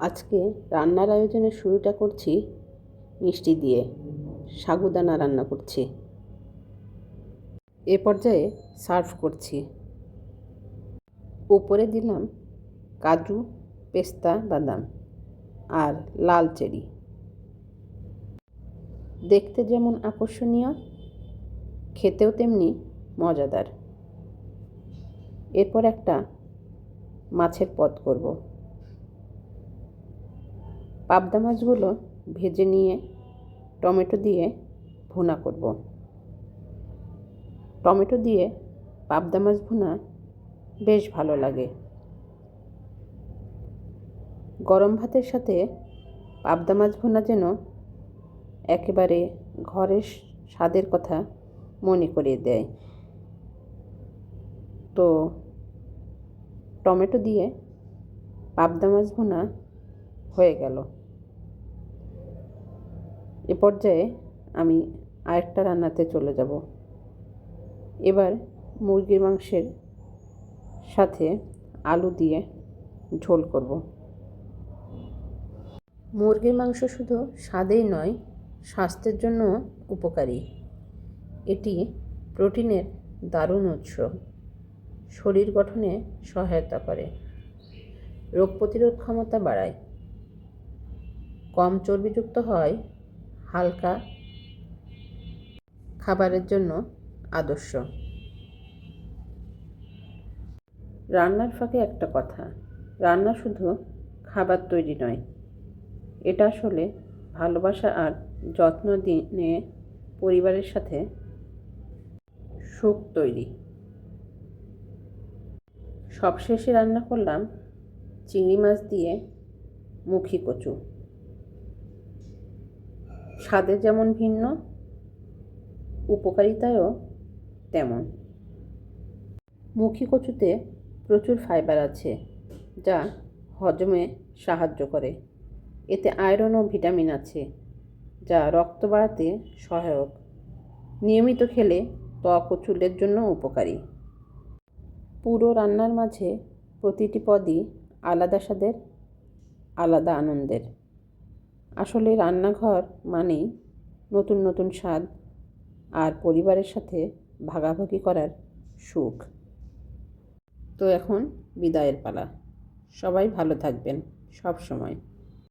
আজকে রান্নার আয়োজনের শুরুটা করছি মিষ্টি দিয়ে। সাগুদানা রান্না করছি। এ পর্যায়ে সার্ভ করছি। উপরে দিলাম কাজু, পেস্তা, বাদাম আর লাল চেরি। দেখতে যেমন আকর্ষণীয়, খেতেও তেমনি মজাদার। এরপর একটা মাছের পদ করব। পাবদা মাছগুলো ভেজে নিয়ে টমেটো দিয়ে ভুনা করব। টমেটো দিয়ে পাবদা মাছ ভুনা বেশ ভালো লাগে। গরম ভাতের সাথে পাবদা মাছ ভুনা যেন একেবারে ঘরের স্বাদের কথা মনে করিয়ে দেয়। তো টমেটো দিয়ে পাবদা মাছ ভুনা হয়ে গেল। এ পর্যায়ে আমি আরেকটা রান্নাতে চলে যাব। এবার মুরগির মাংসের সাথে আলু দিয়ে ঝোল করব। মুরগির মাংস শুধু স্বাদেই নয়, স্বাস্থ্যের জন্য উপকারী। এটি প্রোটিনের দারুণ উৎস। শরীর গঠনে সহায়তা করে। রোগ প্রতিরোধ ক্ষমতা বাড়ায়। কম চর্বিযুক্ত হয় হালকা খাবারের জন্য আদর্শ। রান্নার ফাঁকে একটা কথা, রান্না শুধু খাবার তৈরি নয়, এটা আসলে ভালোবাসা আর যত্ন নিয়ে পরিবারের সাথে সুখ তৈরি। সবশেষে রান্না করলাম চিংড়ি মাছ দিয়ে মুখি কচু। স্বাদে যেমন ভিন্ন, উপকারিতায়ও তেমন। মুখি কচুতে প্রচুর ফাইবার আছে, যা হজমে সাহায্য করে। এতে আয়রন ও ভিটামিন আছে, যা রক্ত বাড়াতে সহায়ক। নিয়মিত খেলে ত্বক ও চুলের জন্য উপকারী। পুরো রান্নার মাঝে প্রতিটি পদই আলাদা স্বাদের, আলাদা আনন্দের। আসলে রান্নাঘর মানেই নতুন নতুন স্বাদ আর পরিবারের সাথে ভাগাভাগি করার সুখ। তো এখন বিদায়ের পালা। সবাই ভালো থাকবেন সব সময়